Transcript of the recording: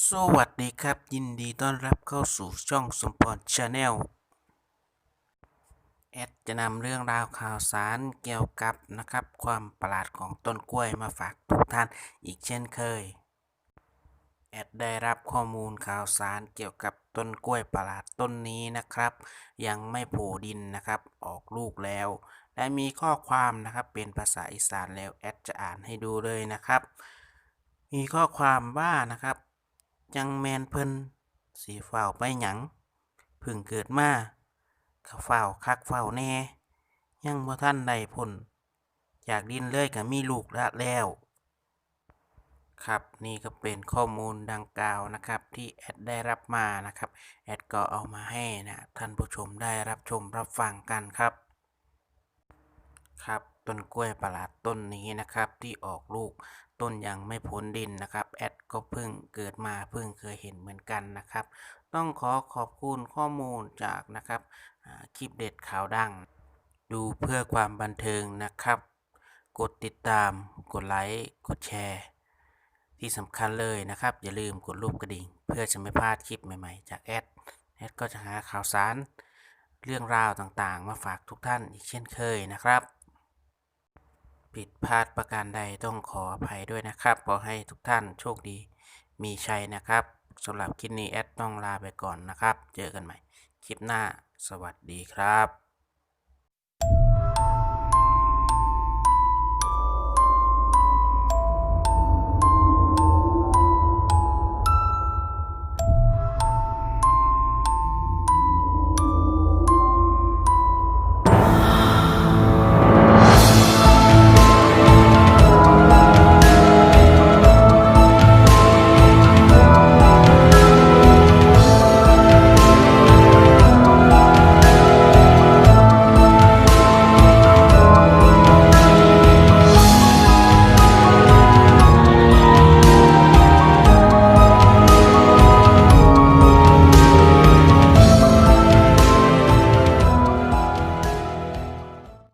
สวัสดีครับ ยินดีต้อนรับเข้าสู่ช่องสมพรชาแนลแอดจะนำเรื่องราวข่าวสารเกี่ยวกับนะครับ ความประหลาดของต้นกล้วยมาฝากทุกท่านอีกเช่นเคยแอดได้รับข้อมูลข่าวสารเกี่ยวกับต้นกล้วยประหลาดต้นนี้นะครับ ยังไม่โผล่ดินนะครับ ออกลูกแล้ว และมีข้อความนะครับเป็นภาษาอีสานแล้วแอดจะอ่านให้ดูเลยนะครับ มีข้อความว่านะครับ จังแมนเพิ่นสีเฝ้าไปหยังเพึ่งเกิดมาเขาเฝ้าคักเฝ้าแน่ ยังบ่ท่านได้พ้นจากดินเลยก็มีลูกละแล้ว ครับนี่ก็เป็นข้อมูลดังกล่าวนะครับ ที่แอดได้รับมานะครับ แอดก็เอามาให้นะท่านผู้ชมได้รับชมรับฟังกันครับ ครับต้นกล้วยประหลาดต้นนี้นะครับที่ออกลูก ต้นยังไม่พ้นดินนะครับ แอดก็เพิ่งเกิดมาเพิ่งเคยเห็นเหมือนกันนะครับ ต้องขอขอบคุณข้อมูลจากนะครับคลิปเด็ดข่าวดัง ดูเพื่อความบันเทิงนะครับ กดติดตาม กดไลค์กดแชร์ ที่สำคัญเลยนะครับ อย่าลืมกดรูปกระดิ่ง เพื่อจะไม่พลาดคลิปใหม่ๆ จากแอดแอดก็จะหาข่าวสารเรื่องราวต่างๆ มาฝากทุกท่านอีกเช่นเคยนะครับ ผิดพลาดประการใดต้องขออภัยด้วยนะครับ ขอให้ทุกท่านโชคดีมีชัยนะครับสำหรับคลิปนี้แอดต้องลาไปก่อนนะครับ เจอกันใหม่ คลิปหน้าสวัสดีครับ